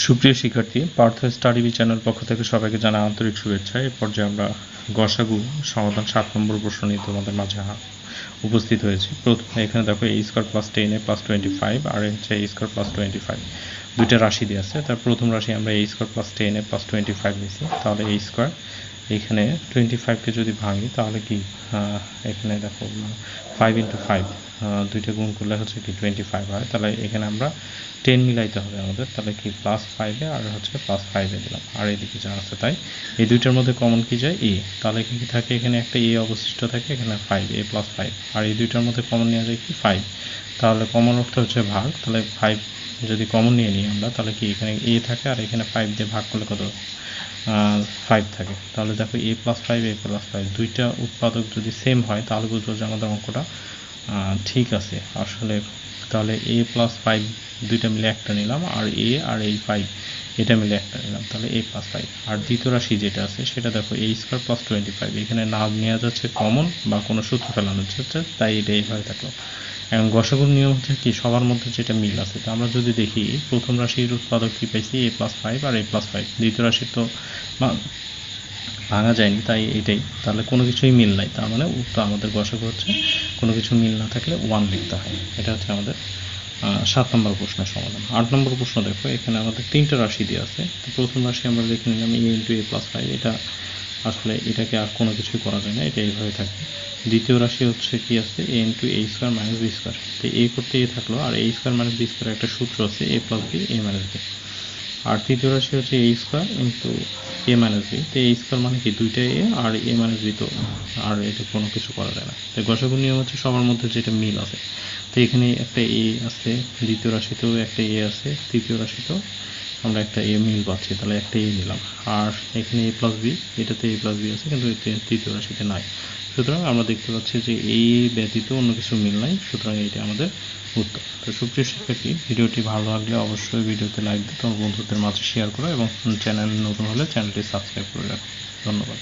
সুপ্রিয় শিক্ষার্থী, পার্থ স্টাডিবি চ্যানেল পক্ষ থেকে সবাইকে জানা আন্তরিক শুভেচ্ছা। এই পর্যায়ে আমরা গসাগু সমাধান সাত নম্বর প্রশ্ন নিয়ে তোমাদের মাঝে উপস্থিত হয়েছি। প্রথমে এখানে দেখো এই square plus ten a plus twenty five আর হচ্ছে এই স্কোয়ার প্লাস টোয়েন্টি ফাইভ দুইটা রাশি দিয়ে আছে। তার প্রথম রাশি আমরা এই square plus ten a plus twenty five নিয়েছি। তাহলে এই স্কোয়ার এখানে টোয়েন্টি ফাইভকে যদি ভাঙি, তাহলে কি? এখানে দেখো ফাইভ ইন্টু ফাইভ দুইটা গুণ করলে হচ্ছে কি টোয়েন্টি ফাইভ হয়। তাহলে এখানে আমরা টেন মিলাইতে হবে আমাদের। তাহলে কি প্লাস ফাইভে আর হচ্ছে প্লাস ফাইভে দিলাম। আর এদিকে যা আছে তাই। এই দুইটার মধ্যে কমন কি যায়? এ তাহলে কি থাকে? এখানে একটা এ অবশিষ্ট থাকে, এখানে ফাইভ এ প্লাস ফাইভ আর এই দুইটার মধ্যে কমন নেওয়া যায় কি? ফাইভ তাহলে কমন অর্থ হচ্ছে ভাগ। তাহলে ফাইভ যদি কমন নিয়ে নিই আমরা, তাহলে কি এখানে এ থাকে? আর এখানে ফাইভ দিয়ে ভাগ করলে কত? ফাইভ থাকে। তাহলে দেখো a plus five a plus five দুইটা উৎপাদক যদি সেম হয়, তাহলে বুঝব যে আমাদের অঙ্কটা ঠিক আছে। আসলে তাহলে এ প্লাস ফাইভ দুইটা মিলে একটা নিলাম, আর এ আর এই ফাইভ এটা মিলে একটা নিলাম। তাহলে এ প্লাস ফাইভ আর দ্বিতীয় রাশি যেটা আছে, সেটা দেখো a square plus twenty five এখানে না নেওয়া যাচ্ছে কমন বা কোনো সূত্র ফেলানো যাচ্ছে তাই এটা এইভাবে থাকল। এবং গসাগুর নিয়ম হচ্ছে কি, সবার মধ্যে যেটা মিল আছে, তো আমরা যদি দেখি, প্রথম রাশির উৎপাদক কি পাইছি? এ প্লাস ফাইভ আর এ প্লাস ফাইভ দ্বিতীয় রাশির তো ভাঙা যায়নি, তাই এটাই। তাহলে কোনো কিছুই মিল নাই, তার মানে উত্তর আমাদের গসাগু হচ্ছে, কোনো কিছু মিল না থাকলে ওয়ান লিখতে হয়। এটা হচ্ছে আমাদের সাত নম্বর প্রশ্নের সমাধান। আট নম্বর প্রশ্ন দেখো, এখানে আমাদের তিনটা রাশি দিয়ে আছে। তো প্রথম রাশি আমরা লিখে নিলাম a into a plus five এটা আসলে এটাকে আর কোনো কিছুই করা যায় না, এটা এইভাবে থাকবে দ্বিতীয় রাশি হচ্ছে কি আছে? A into a square minus b square তো এ করতে এ থাকল, আর a square minus b square একটা সূত্র আছে a plus b a minus b আর তৃতীয় রাশি হচ্ছে a square into a minus b তো এ স্কোয়ার মানে কি? দুইটা এ আর এ মাইনাস বি তো আর এটা কোনো কিছু করা যায় না। তো গসাগু নিয়ম হচ্ছে সবার মধ্যে যেটা মিল আছে। তো এখানে একটা এ আছে, দ্বিতীয় রাশিতেও একটা এ আছে, তৃতীয় রাশিতেও আমরা একটা এ মিল পাচ্ছি, তাহলে একটা এ নিলাম। আর এখানে এ প্লাস বি এটাতে এ প্লাস বি আছে, কিন্তু এতে তৃতীয় রাশিতে নাই। সুতরাং আমরা দেখতে পাচ্ছি যে এই ব্যতীত অন্য কিছু মিল নাই, সুতরাং এইটা আমাদের উত্তর। তো সুপ্রিয় শিক্ষার্থী, ভিডিওটি ভালো লাগলে অবশ্যই ভিডিওতে লাইক দিতে তোমার বন্ধুদের মাঝে শেয়ার করো এবং চ্যানেল নতুন হলে চ্যানেলটি সাবস্ক্রাইব করে রাখো। ধন্যবাদ।